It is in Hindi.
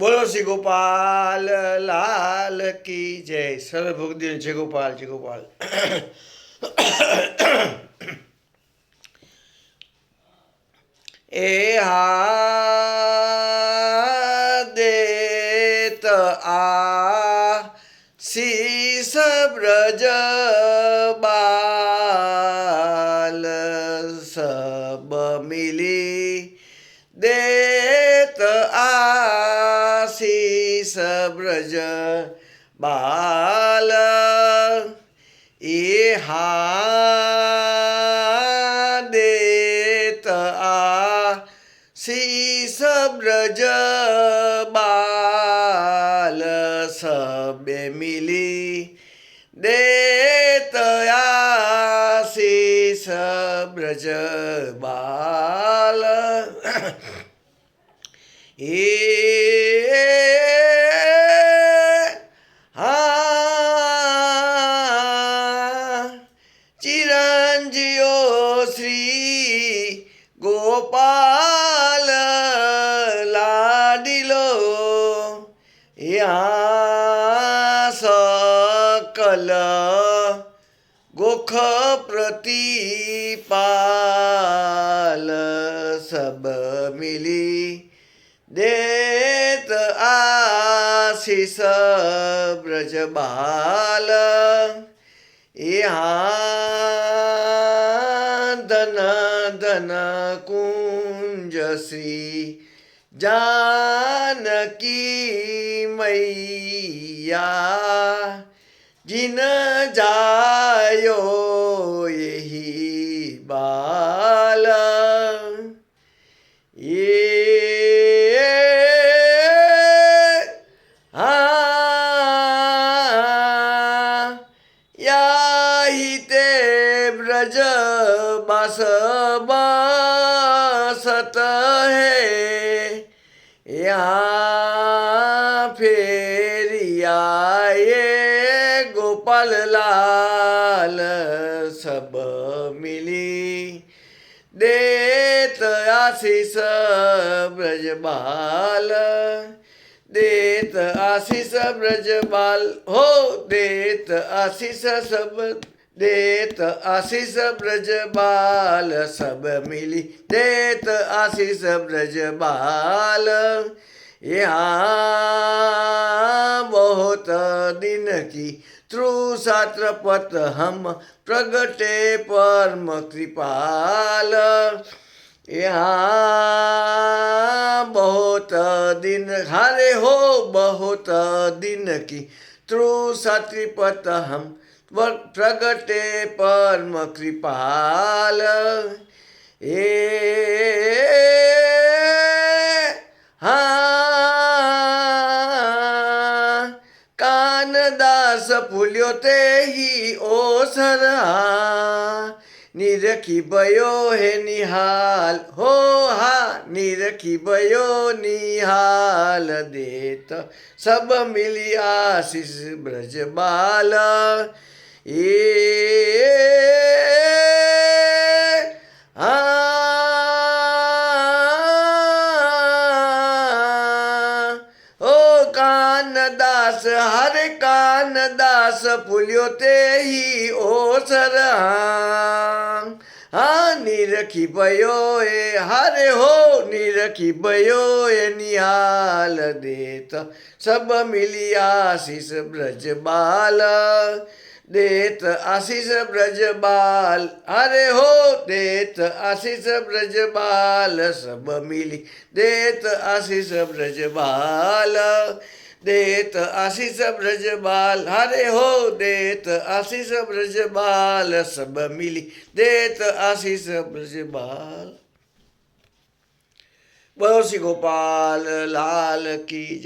બોલો શ્રી ગોપાલ, લાલ કી જય. સર્વભોગદી જય ગોપાલ જય ગોપાલ. એ હા દેત આ શીસ બ્રજ બાલ સબ મિલી બ્રજ બાલ એ હા દેત શીસ બ્રજ બાલ સબે મિલી દેતયા શીસ બ્રજ બાલ એ ગોપાલ લાડીલો યા સકલ ગોખ પ્રતિપાલ સબ મિલી દેત આશીષ બ્રજ બાલ યા જનાદન કુંજ શ્રી જાનકી મૈયા જિન જાયો એહી બા ब्रज बस बसत है। यहाँ फेरिया गोपाल लाल, सब मिली। देत आशीष ब्रज बाल, देत आशीष ब्रज बाल। हो देत आशीष सब देत आशीष ब्रज बाल सब मिली। देत आशीष ब्रज बाल, यहाँ बहुत दिन की त्रुसात्र पत हम प्रगटे परम कृपाल। यहाँ बहुत दिन, हारे हो बहुत दिन की त्रुसात्रिपत हम प्रगटे परम कृपाल। हे हाँ कानदास फुल्यो ते ही ओसरा। निरखी बयो हे निहाल, हो, हा निरखी बयो निहाल। देत सब मिली आशीष ब्रज बाल બ્રજ બાલ એ હા ઓ કાનદાસ હરે કાનદાસ ફૂલ્યો તે હી ઓસર હા નિરખી ભયો એ હરે હો નિરખી ભયો એ નિહાલ દેત સબ મિલી આશીષ બ્રજ બાલ દેત આશીષ બ્રજ બાલ અરે હો દેત આશીષ બ્રજ બાલ સબ મિલી દેત આશીષ બ્રજ બાલ દેત આશીષ બ્રજ બાલ હરે હો દેત આશીષ બ્રજ બાલ સબ મિલી દેત આશીષ બ્રજ બાલ બોલો શ્રી ગોપાલ લાલ કી